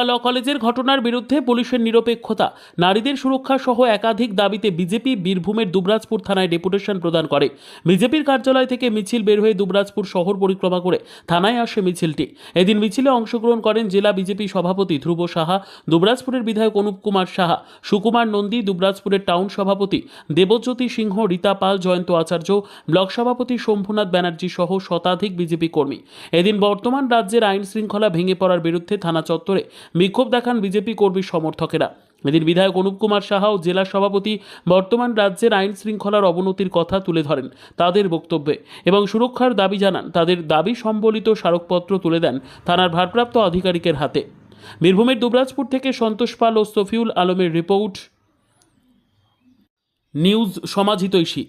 ল কলেজের ঘটনার বিরুদ্ধে পুলিশের নিরপেক্ষতা। নারীদের সুরক্ষা সহ একাধিক দাবিতে বিজেপি বীরভূমের দুবরাজপুর থানায় ডেপুটেশন প্রদান করে। বিজেপির কার্যালয় থেকে মিছিল বের হয়ে দুবরাজপুর শহর পরিক্রমা করে থানায় আসে মিছিলটি। এদিন মিছিলে অংশগ্রহণ করেন জেলা বিজেপি সভাপতি ধ্রুব সাহা, দুবরাজপুরের বিধায়ক অনুপ কুমার সাহা, সুকুমার নন্দী, দুবরাজপুরের টাউন সভাপতি দেবজ্যোতি সিংহ, রীতা পাল, জয়ন্ত আচার্য, ব্লক সভাপতি শম্ভুনাথ ব্যানার্জি সহ শতাধিক বিজেপি কর্মী। এদিন বর্তমান রাজ্যের আইন শৃঙ্খলা ভেঙে পড়ার বিরুদ্ধে থানা চত্বরে বিক্ষোভ দেখান বিজেপি কর্মী সমর্থকেরা। এদিন বিধায়ক অনুপ কুমার সাহা ও জেলা সভাপতি বর্তমান রাজ্যের আইন শৃঙ্খলার অবনতির কথা তুলে ধরেন তাদের বক্তব্যে এবং সুরক্ষার দাবি জানান তাদের দাবি সম্বলিত স্মারকপত্র তুলে দেন থানার ভারপ্রাপ্ত আধিকারিকের হাতে। বীরভূমের দুবরাজপুর থেকে সন্তোষ পাল ও সফিউল আলমের রিপোর্ট, নিউজ সমাজিতৈষী।